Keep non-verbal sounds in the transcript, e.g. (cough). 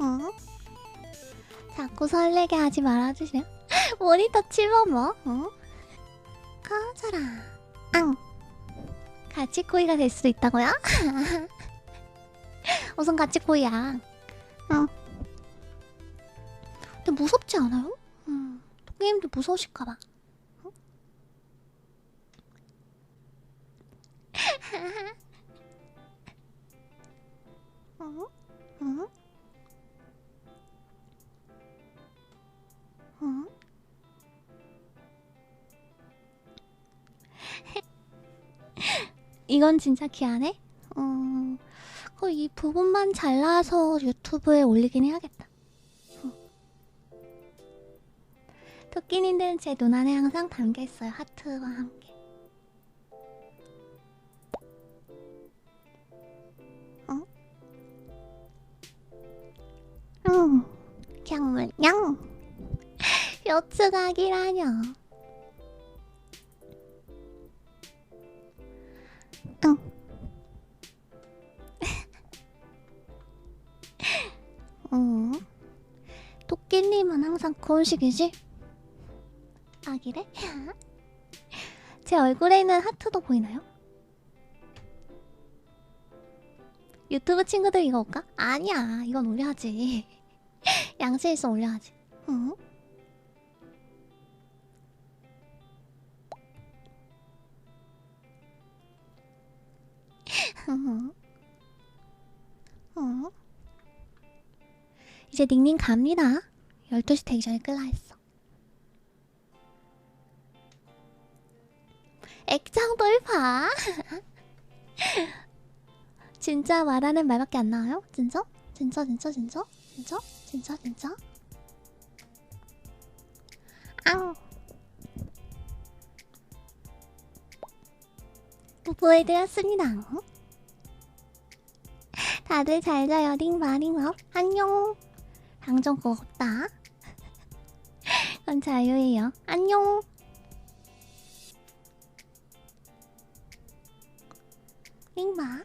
응? 자꾸 설레게 하지 말아주세요. (laughs) 모니터 치워 뭐? 응? 꺼져라. 앙. 같이 코이가 될 수도 있다고요? (laughs) 우선 같이 코이야. 응. 근데 무섭지 않아요? 음, 게임도 무서우실까봐. 응? 응? 응? 응? 이건 진짜 귀하네? 음, 어, 이 부분만 잘라서 유튜브에 올리긴 해야겠다. 응. 토끼님들은 제 눈 안에 항상 담겨있어요. 하트와 함께. 응? 응, 경물냥. 뼈츠각이라뇨. 끼님은 항상 거울식이지? 아 그래? 제 얼굴에는 하트도 보이나요? 유튜브 친구들 이거 올까? 아니야 이건 올려야지 (laughs) 양치에서 올려야지? (laughs) 응? 이제 닝닝 갑니다 12시 되기 전에 끌라 했어 액정 돌파 (laughs) 진짜 말하는 말밖에 안 나와요? 진짜? 진짜 진짜 진짜? 진짜? 진짜 진짜? 앙 뽀뽀해드렸습니다 다들 잘 자요 링마링업 안녕 그거 없다. (laughs) 그건 자유예요. 안녕. 링마